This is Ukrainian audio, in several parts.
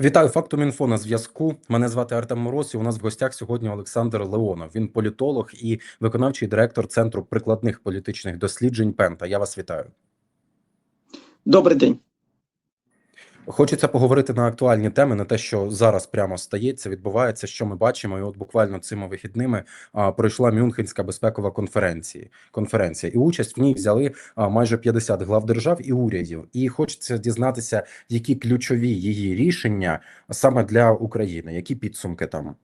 Вітаю фактом інфо на зв'язку. Мене звати Артем Мороз. і У нас в гостях сьогодні Олександр Леонов. Він політолог і виконавчий директор Центру прикладних політичних досліджень Пента. Я вас вітаю. Добрий день. Хочеться поговорити на актуальні теми, на те, що зараз прямо стається, відбувається, що ми бачимо. І от буквально цими вихідними а, пройшла Мюнхенська безпекова конференція. Конференція і участь в ній взяли а, майже 50 глав держав і урядів. І хочеться дізнатися, які ключові її рішення саме для України, які підсумки там.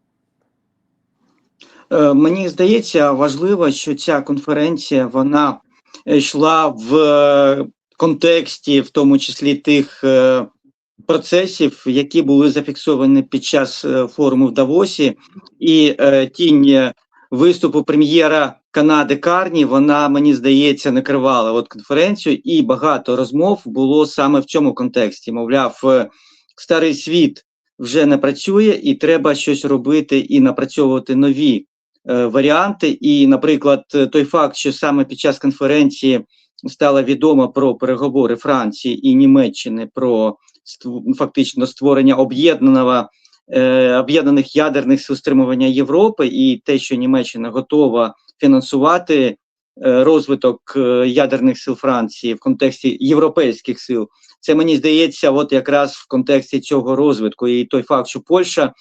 Е, Мені здається, важливо, що ця конференція вона йшла в е, контексті, в тому числі тих е, процесів, які були зафіксовані під час е, форуму в Давосі, і е, тінь е, виступу прем'єра Канади Карні, вона мені здається накривала от конференцію, і багато розмов було саме в цьому контексті. Мовляв, старий світ вже не працює, і треба щось робити і напрацьовувати нові е, варіанти. І, наприклад, той факт, що саме під час конференції стало відомо про переговори Франції і Німеччини про фактично створення об'єднаного е, об'єднаних ядерних сил стримування Європи, і те, що Німеччина готова фінансувати е, розвиток е, ядерних сил Франції в контексті європейських сил. Це мені здається, от якраз в контексті цього розвитку, і той факт, що Польща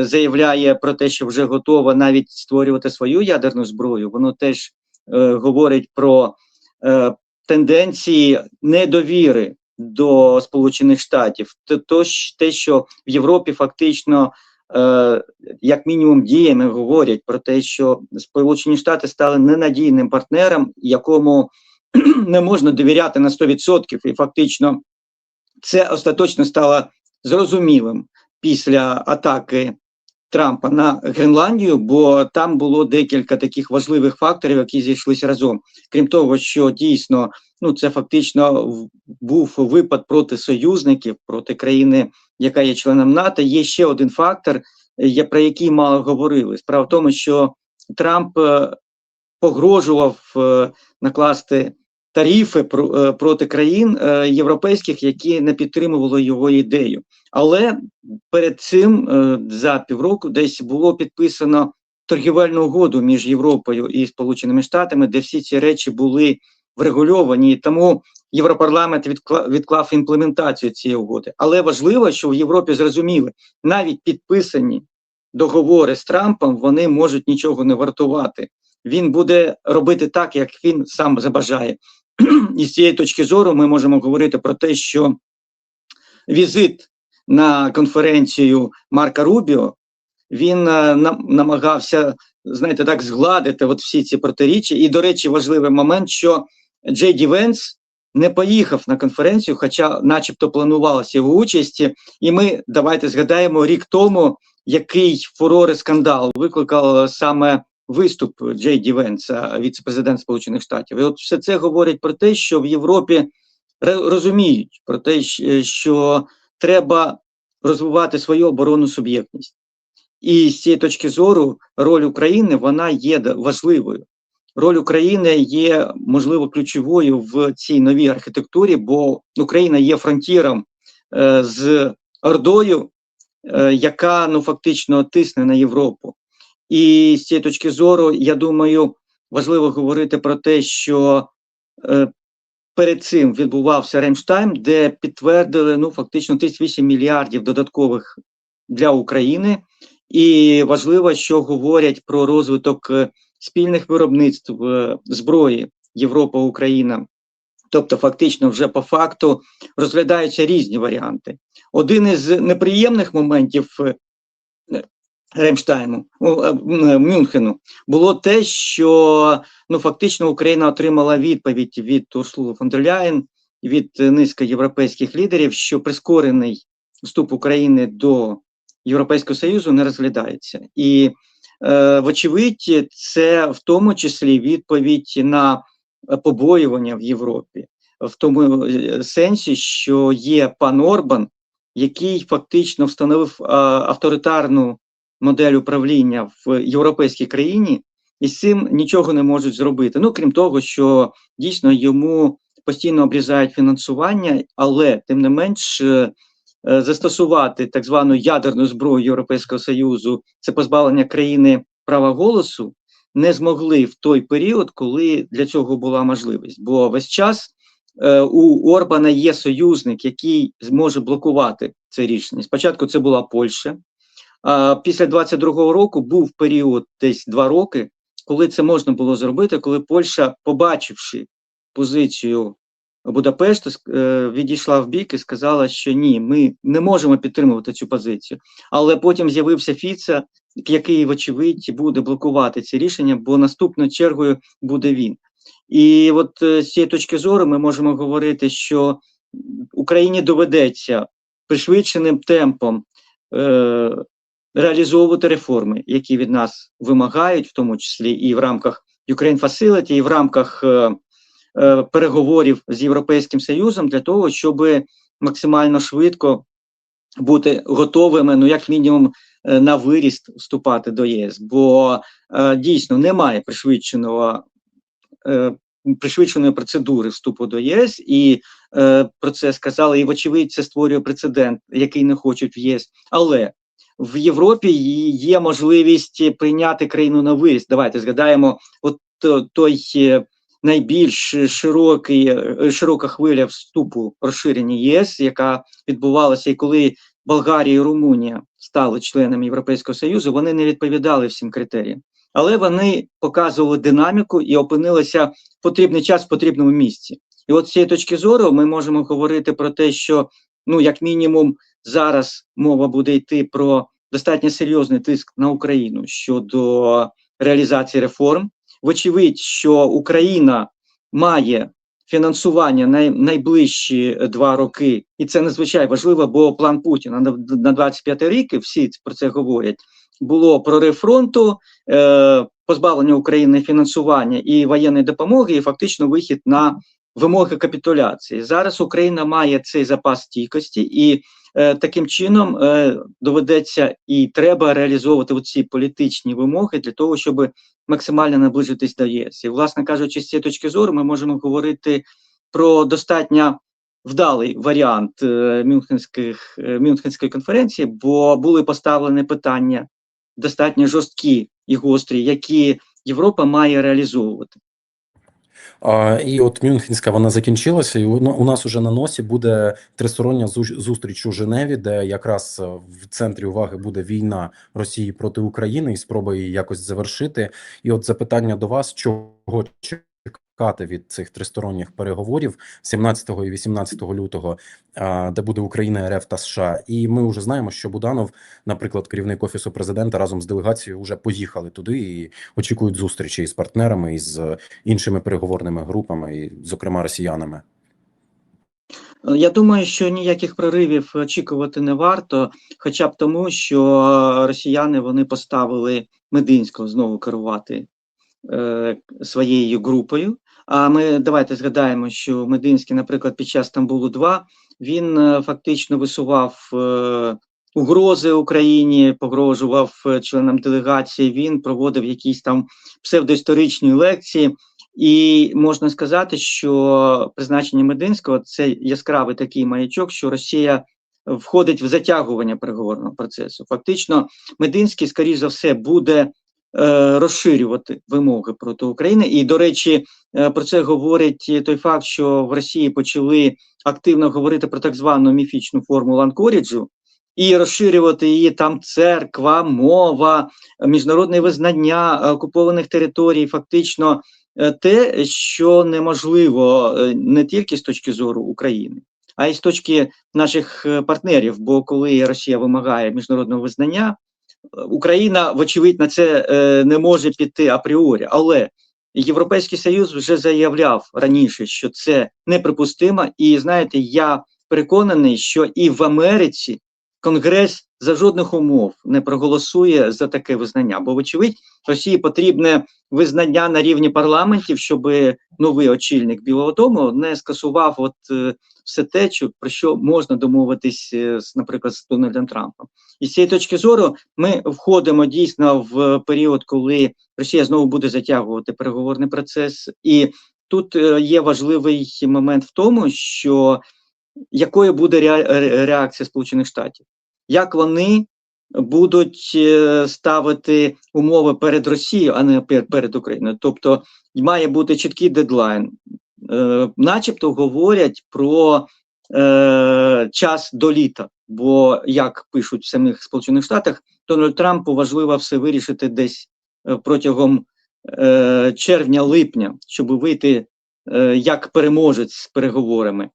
заявляє про те, що вже готова навіть створювати свою ядерну зброю, воно теж говорить про тенденції недовіри до Сполучених Штатів. Те, то, те, що в Європі фактично, е, як мінімум, діями говорять про те, що Сполучені Штати стали ненадійним партнером, якому не можна довіряти на 100%, і фактично це остаточно стало зрозумілим після атаки Трампа на Гренландію, бо там було декілька таких важливих факторів, які зійшлися разом. Крім того, що дійсно ну це фактично був випад проти союзників, проти країни, яка є членом НАТО. Є ще один фактор, е, я- про який мало говорили. Справа в тому, що Трамп е, погрожував е, накласти тарифи про- проти країн європейських, які не підтримували його ідею. Але перед цим за півроку десь було підписано торгівельну угоду між Європою і Сполученими Штатами, де всі ці речі були врегульовані. Тому Європарламент відкла- відклав імплементацію цієї угоди. Але важливо, що в Європі зрозуміли, навіть підписані договори з Трампом вони можуть нічого не вартувати. Він буде робити так, як він сам забажає. І з цієї точки зору ми можемо говорити про те, що візит на конференцію Марка Рубіо він е, нам- намагався, знаєте, так згладити от всі ці протиріччя. І, до речі, важливий момент, що Джей Ді Венс не поїхав на конференцію, хоча, начебто, планувалася його участь. І ми давайте згадаємо рік тому, який фурор і скандал викликав саме виступ Джей Ді Венса, віце-президент Сполучених Штатів. І от все це говорить про те, що в Європі розуміють про те, що треба розвивати свою оборонну суб'єктність. І з цієї точки зору роль України вона є важливою. Роль України є можливо ключовою в цій новій архітектурі, бо Україна є фронтіром е, з Ордою, е, яка ну фактично тисне на Європу. І з цієї точки зору, я думаю, важливо говорити про те, що е, перед цим відбувався Ремштайм, де підтвердили ну фактично 38 мільярдів додаткових для України. І важливо, що говорять про розвиток спільних виробництв е, зброї Європа Україна. Тобто, фактично, вже по факту розглядаються різні варіанти. Один із неприємних моментів е, Ремштайму о, е, м, Мюнхену було те, що ну фактично Україна отримала відповідь від Урсули фон дер Ляєн, від е, низки європейських лідерів, що прискорений вступ України до Європейського Союзу не розглядається. І, е, вочевидь, це в тому числі відповідь на е, побоювання в Європі, в тому е, сенсі, що є пан Орбан, який фактично встановив е, авторитарну модель управління в європейській країні, і з цим нічого не можуть зробити. Ну крім того, що дійсно йому постійно обрізають фінансування, але тим не менш. Е, застосувати так звану ядерну зброю Європейського Союзу, це позбавлення країни права голосу, не змогли в той період, коли для цього була можливість. Бо весь час е, у Орбана є союзник, який зможе блокувати це рішення. Спочатку це була Польща. Після 22-го року був період десь два роки, коли це можна було зробити, коли Польща, побачивши позицію Будапешту, е, відійшла в бік і сказала, що ні, ми не можемо підтримувати цю позицію. Але потім з'явився Фіца, який, вочевидь, буде блокувати ці рішення, бо наступною чергою буде він. І от е, з цієї точки зору ми можемо говорити, що Україні доведеться пришвидшеним темпом е, реалізовувати реформи, які від нас вимагають, в тому числі і в рамках Ukraine Facility, і в рамках е, переговорів з Європейським Союзом для того, щоб максимально швидко бути готовими, ну як мінімум, е, на виріст вступати до ЄС, бо е, дійсно немає пришвидшеного. е, Пришвидшеної процедури вступу до ЄС, і е, про це сказали, і вочевидь, це створює прецедент, який не хочуть в ЄС. Але в Європі є можливість прийняти країну на виїзд. Давайте згадаємо, от то- той е, найбільш широкий, е, широка хвиля вступу розширення ЄС, яка відбувалася, і коли Болгарія і Румунія стали членами Європейського Союзу, вони не відповідали всім критеріям. Але вони показували динаміку і опинилися в потрібний час в потрібному місці. І от з цієї точки зору ми можемо говорити про те, що ну як мінімум зараз мова буде йти про достатньо серйозний тиск на Україну щодо реалізації реформ. Вочевидь, що Україна має фінансування най, найближчі два роки, і це надзвичайно важливо, бо план Путіна на, на 25 рік, всі про це говорять. Було прорив фронту, е, позбавлення України фінансування і воєнної допомоги, і фактично вихід на вимоги капітуляції. Зараз Україна має цей запас стійкості, і е, таким чином е, доведеться і треба реалізовувати ці політичні вимоги для того, щоб максимально наближитись до ЄС. І, власне кажучи, з цієї точки зору, ми можемо говорити про достатньо вдалий варіант е, Мюнхенських, е, Мюнхенської конференції, бо були поставлені питання достатньо жорсткі і гострі, які Європа має реалізовувати. І от Мюнхенська вона закінчилася, і у, у нас уже на носі буде тристороння зустріч у Женеві, де якраз е, в центрі уваги буде війна Росії проти України і спроба її якось завершити. І от запитання до вас: чого чекати від цих тристоронніх переговорів 17 і 18 лютого, де буде Україна, РФ та США. І ми вже знаємо, що Буданов, наприклад, керівник офісу президента, разом з делегацією вже поїхали туди і очікують зустрічі із партнерами із іншими переговорними групами, і, зокрема росіянами. Е, Я думаю, що ніяких проривів очікувати не варто, хоча б тому, що росіяни вони поставили Мединського знову керувати е, своєю групою. А ми давайте згадаємо, що Мединський, наприклад, під час Стамбулу 2 він е, фактично висував е, угрози Україні, погрожував е, членам делегації. Він проводив якісь там псевдоісторичні лекції. І можна сказати, що призначення Мединського це яскравий такий маячок, що Росія входить в затягування переговорного процесу. Фактично, Мединський, скоріш за все, буде розширювати вимоги проти України. І, до речі, е, про це говорить той факт, що в Росії почали активно говорити про так звану міфічну форму ланкоріджу. І розширювати її там церква, мова, міжнародне визнання е, окупованих територій, фактично е, те, що неможливо е, не тільки з точки зору України, а й з точки наших е, партнерів. Бо коли Росія вимагає міжнародного визнання, е, Україна, вочевидь, на це е, не може піти апріорі. Але Європейський Союз вже заявляв раніше, що це неприпустимо. І знаєте, я переконаний, що і в Америці Конгрес за жодних умов не проголосує за таке визнання. Бо, вочевидь, Росії потрібне визнання на рівні парламентів, щоб новий очільник Білого Дому не скасував от е, все те, про що можна домовитись, е, наприклад, з Дональдом Трампом. І з цієї точки зору ми входимо дійсно в період, коли Росія знову буде затягувати переговорний процес. І тут е, є важливий момент в тому, що якою буде ре- реакція Сполучених Штатів, як вони будуть е, ставити умови перед Росією, а не перед Україною. Тобто має бути чіткий дедлайн. Е, начебто говорять про е, час до літа. Бо, як пишуть в самих Сполучених Штатах, Дональд Трампу важливо все вирішити десь е, протягом е, червня-липня, щоб вийти е, як переможець з переговорами.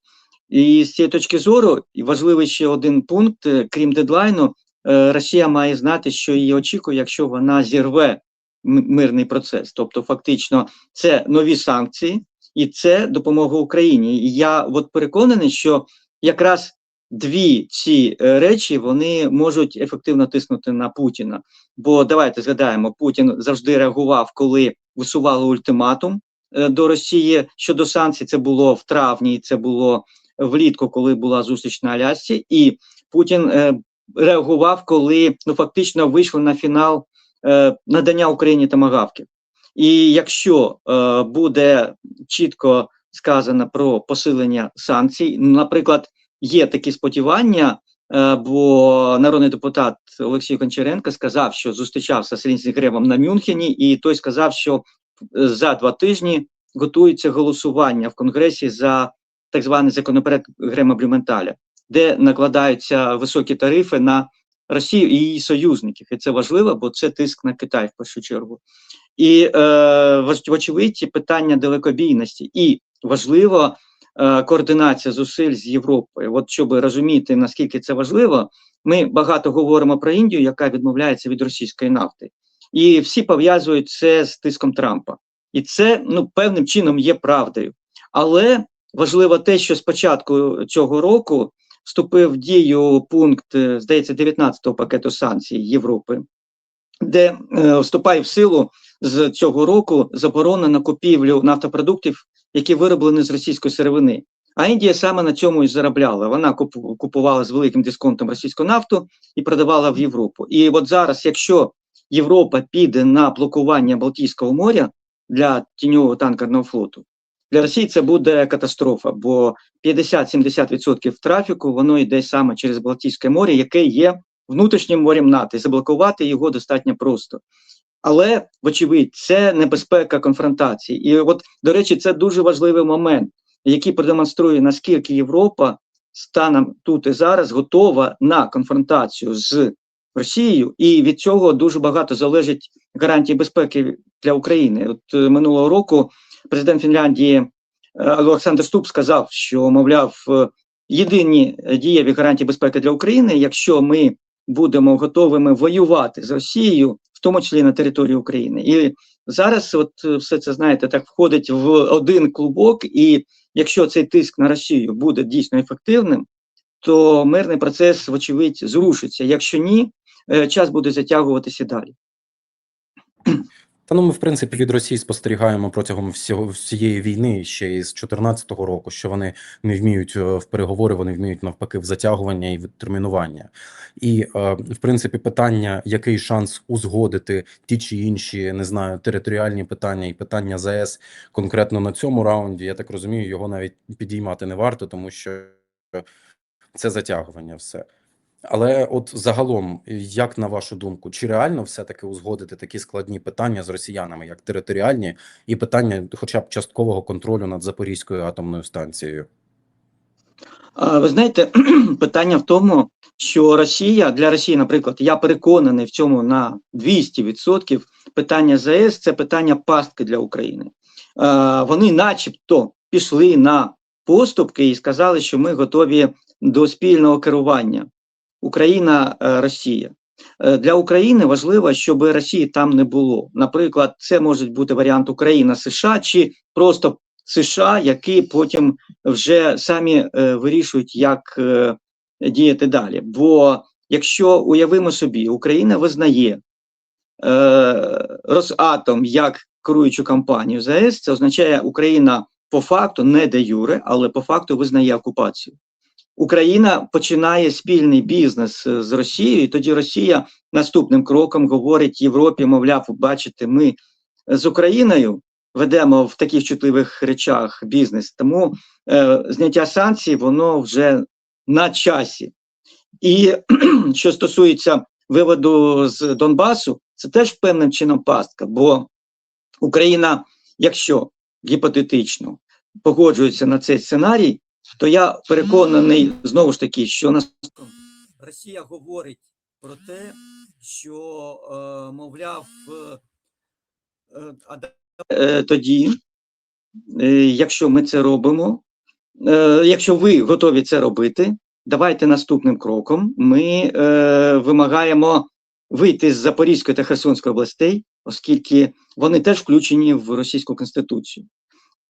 І з цієї точки зору важливий ще один пункт: е, крім дедлайну, е, Росія має знати, що її очікує, якщо вона зірве мирний процес. Тобто, фактично, це нові санкції і це допомога Україні. І я от переконаний, що якраз дві ці е, речі вони можуть ефективно тиснути на Путіна. Бо давайте згадаємо, Путін завжди реагував, коли висували ультиматум до Росії щодо санкцій. Це було в травні, це було влітку, коли була зустріч на Алясці, і Путін е, реагував, коли ну фактично вийшли на фінал е, надання Україні тамагавків. І якщо е, буде чітко сказано про посилення санкцій, наприклад, є такі сподівання, бо народний депутат Олексій Кончаренко сказав, що зустрічався з Лінсі Гребом на Мюнхені, і той сказав, що за два тижні готується голосування в Конгресі за так званий законопроект Грема Блюменталя, де накладаються високі тарифи на Росію і її союзників. І це важливо, бо це тиск на Китай в першу чергу. І е, вочевидь, питання далекобійності і важливо е, координація зусиль з Європою. От щоб розуміти наскільки це важливо, ми багато говоримо про Індію, яка відмовляється від російської нафти, і всі пов'язують це з тиском Трампа. І це ну певним чином є правдою. Але важливо те, що з початку цього року вступив в дію пункт, е, здається, 19-го пакету санкцій Європи, де е, вступає в силу з цього року заборона на купівлю нафтопродуктів, які вироблені з російської сировини. А Індія саме на цьому і заробляла. Вона купувала з великим дисконтом російську нафту і продавала в Європу. І от зараз, якщо Європа піде на блокування Балтійського моря для тіньового танкерного флоту, для Росії це буде катастрофа, бо 50-70% трафіку воно йде саме через Балтійське море, яке є внутрішнім морем НАТО. І заблокувати його достатньо просто. Але, вочевидь, це небезпека конфронтації. І от, до речі, це дуже важливий момент, який продемонструє, наскільки Європа станом тут і зараз готова на конфронтацію з Росією, і від цього дуже багато залежить гарантії безпеки для України. От е, минулого року президент Фінляндії е, Олександр Ступ сказав, що мовляв, е, єдині дієві гарантії безпеки для України, якщо ми будемо готовими воювати з Росією, в тому числі на території України. І зараз, от е, все це знаєте, так входить в один клубок, і якщо цей тиск на Росію буде дійсно ефективним, то мирний процес, вочевидь, зрушиться. Якщо ні, час буде затягуватися далі. Та ну ми в принципі від Росії спостерігаємо протягом всього всієї війни ще із 2014 року, що вони не вміють е, в переговори, вони вміють навпаки в затягування і відтермінування. І е, в принципі, питання, який шанс узгодити ті чи інші, не знаю, територіальні питання і питання ЗАЕС конкретно на цьому раунді, я так розумію, його навіть підіймати не варто, тому що це затягування все. Але от загалом, як на вашу думку, чи реально все-таки узгодити такі складні питання з росіянами, як територіальні, і питання, хоча б часткового контролю над Запорізькою атомною станцією? Ви знаєте, питання в тому, що Росія для Росії, наприклад, я переконаний в цьому на 200%, питання ЗАЕС це питання пастки для України. Вони, начебто, пішли на поступки і сказали, що ми готові до спільного керування Україна-Росія. Е, Для України важливо, щоб Росії там не було. Наприклад, це може бути варіант Україна-США чи просто США, які потім вже самі е, вирішують, як е, діяти далі. Бо якщо уявимо собі, Україна визнає е, Росатом як керуючу компанію ЗАЕС, це означає, Україна по факту не де юре, але по факту визнає окупацію. Україна починає спільний бізнес е, з Росією, і тоді Росія наступним кроком говорить Європі, мовляв, бачите, ми з Україною ведемо в таких чутливих речах бізнес. Тому е, зняття санкцій воно вже на часі. І що стосується виводу з Донбасу, це теж певним чином пастка, бо Україна, якщо гіпотетично погоджується на цей сценарій, то я переконаний знову ж таки, що на Росія говорить про те, що е, мовляв, е, е, тоді, якщо ми це робимо, якщо ви готові це робити, давайте наступним кроком ми вимагаємо вийти з Запорізької та Херсонської областей, оскільки вони теж включені в російську конституцію.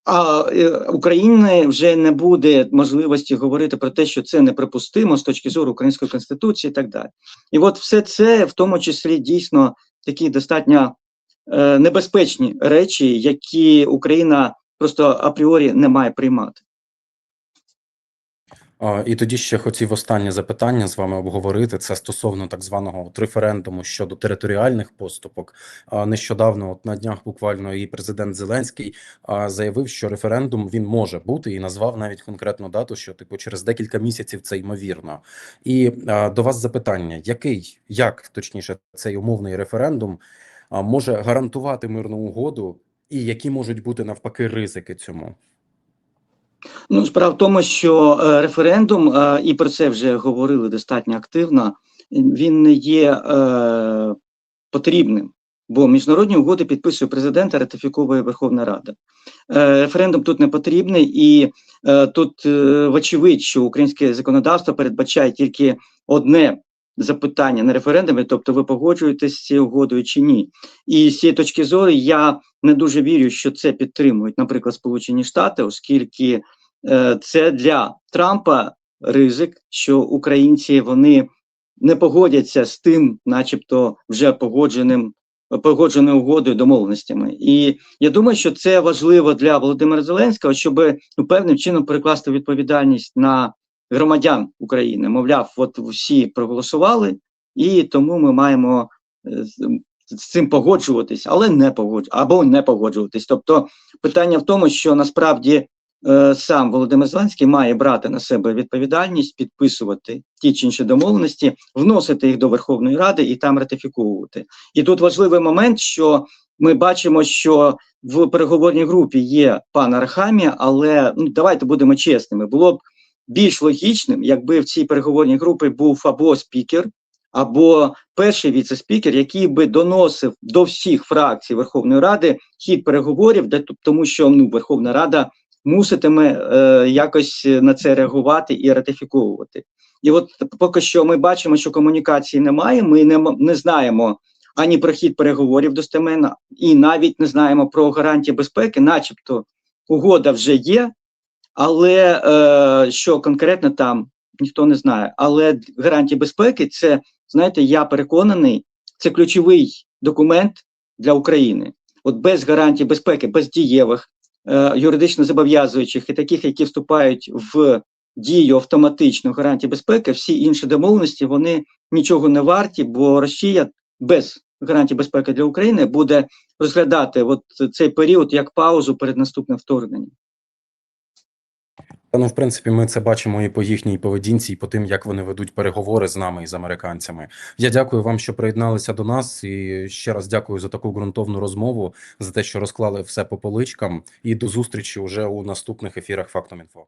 А е, України вже не буде можливості говорити про те, що це неприпустимо з точки зору української конституції, і так далі. І от все це, в тому числі, дійсно такі достатньо е, небезпечні речі, які Україна просто апріорі не має приймати. І тоді ще хотів останнє запитання з вами обговорити. Це стосовно так званого от референдуму щодо територіальних поступок. Нещодавно, от на днях, буквально і президент Зеленський заявив, що референдум він може бути, і назвав навіть конкретну дату, що типу через декілька місяців це ймовірно. І до вас запитання: який, як точніше, цей умовний референдум може гарантувати мирну угоду, і які можуть бути навпаки ризики цьому? Ну, справа в тому, що е, референдум, е, і про це вже говорили достатньо активно, він не є е, потрібним, бо міжнародні угоди підписує президент, а ратифіковує Верховна Рада. Е, референдум тут не потрібний, і е, тут е, вочевидь, що українське законодавство передбачає тільки одне запитання на референдумі, тобто ви погоджуєтесь з цією угодою чи ні. І з цієї точки зору я не дуже вірю, що це підтримують, наприклад, Сполучені Штати, оскільки е, це для Трампа ризик, що українці вони не погодяться з тим, начебто, вже погодженим погодженою угодою домовленостями. І я думаю, що це важливо для Володимира Зеленського, щоб ну, певним чином перекласти відповідальність на громадян України. Мовляв, от всі проголосували, і тому ми маємо е, з- цим погоджуватись, але не погодж... або не погоджуватись. Тобто питання в тому, що насправді е, сам Володимир Зеленський має брати на себе відповідальність, підписувати ті чи інші домовленості, вносити їх до Верховної Ради і там ратифіковувати. І тут важливий момент, що ми бачимо, що в переговорній групі є пан Архамія, але ну давайте будемо чесними. Було б більш логічним, якби в цій переговорній групі був або спікер, або перший віце-спікер, який би доносив до всіх фракцій Верховної Ради хід переговорів, де тому, що ну Верховна Рада муситиме е, якось на це реагувати і ратифіковувати. І от поки що ми бачимо, що комунікації немає. Ми не, не знаємо ані про хід переговорів достеменно, і навіть не знаємо про гарантії безпеки, начебто угода вже є, але е, що конкретно там ніхто не знає. Але гарантії безпеки це, знаєте, я переконаний, це ключовий документ для України. От без гарантій безпеки, без дієвих, е, юридично зобов'язуючих і таких, які вступають в дію автоматично гарантій безпеки, всі інші домовленості вони нічого не варті, бо Росія без гарантій безпеки для України буде розглядати от цей період як паузу перед наступним вторгненням. Та ну, в принципі, ми це бачимо і по їхній поведінці, і по тим, як вони ведуть переговори з нами і з американцями. Я дякую вам, що приєдналися до нас, і ще раз дякую за таку ґрунтовну розмову, за те, що розклали все по поличкам. І до зустрічі уже у наступних ефірах Фактом інфо.